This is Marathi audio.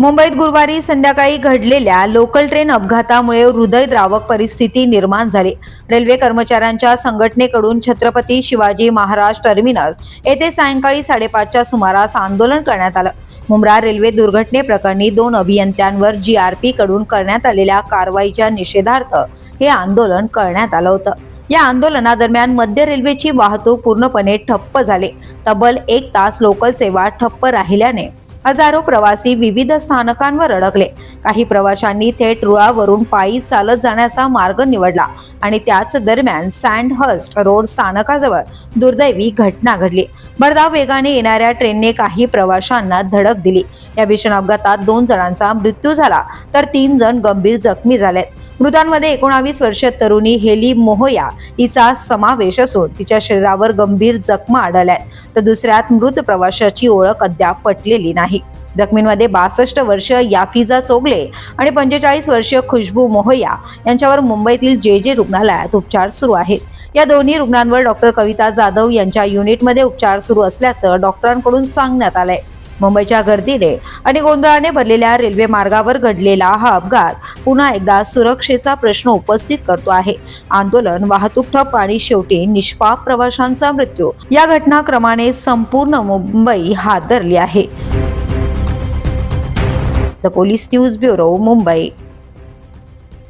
मुंबईत गुरुवारी संध्याकाळी घडलेल्या लोकल ट्रेन अपघातामुळे हृदयद्रावक परिस्थिती निर्माण झाली. रेल्वे कर्मचाऱ्यांच्या संघटनेकडून छत्रपती शिवाजी महाराज टर्मिनस येथे सायंकाळी साडेपाचच्या सुमारास आंदोलन करण्यात आलं. मुंब्रा रेल्वे दुर्घटनेप्रकरणी दोन अभियंत्यांवर जी आरकडून करण्यात आलेल्या कारवाईच्या निषेधार्थ हे आंदोलन करण्यात आलं होतं. या आंदोलनादरम्यान मध्य रेल्वेची वाहतूक पूर्णपणे ठप्प झाली. तब्बल एक तास लोकल सेवा ठप्प राहिल्याने हजारो प्रवासी विविध स्थानकांवर अडकले. काही प्रवाशांनी थेट रुळावरून पायी चालत जाण्याचा मार्ग निवडला आणि त्याच दरम्यान सँड रोड स्थानकाजवळ दुर्दैवी घटना घडली. भरधाव वेगाने येणाऱ्या ट्रेनने काही प्रवाशांना धडक दिली. या भीषण अपघातात दोन जणांचा मृत्यू झाला तर तीन जण गंभीर जखमी झालेत. मृतांमध्ये एकोणावीस वर्षीय तरुणी हेली मोहोया हिचा समावेश असून तिच्या शरीरावर गंभीर जखमा आढळल्यात. तर दुसऱ्यात मृत प्रवाशाची ओळख अद्याप पटलेली नाही. जखमींमध्ये बासष्ट वर्ष याफिजा चोगले आणि पंचेचाळीस वर्षीय खुशबू मोहया यांच्यावर मुंबईतील जे जे रुग्णालयात उपचार सुरू आहेत. या दोन्ही रुग्णांवर डॉक्टर कविता जाधव यांच्या युनिटमध्ये उपचार सुरू असल्याचं डॉक्टरांकडून सांगण्यात आलंय. मुंबईच्या गर्दीने आणि गोंधळाने भरलेल्या रेल्वे मार्गावर घडलेला हा अपघात पुन्हा एकदा सुरक्षेचा प्रश्न उपस्थित करतो आहे. आंदोलन वाहतूक ठप्प आणि शेवटी निष्पाप प्रवाशांचा मृत्यू या घटनाक्रमाने संपूर्ण मुंबई हादरली आहे. The police news bureau Mumbai.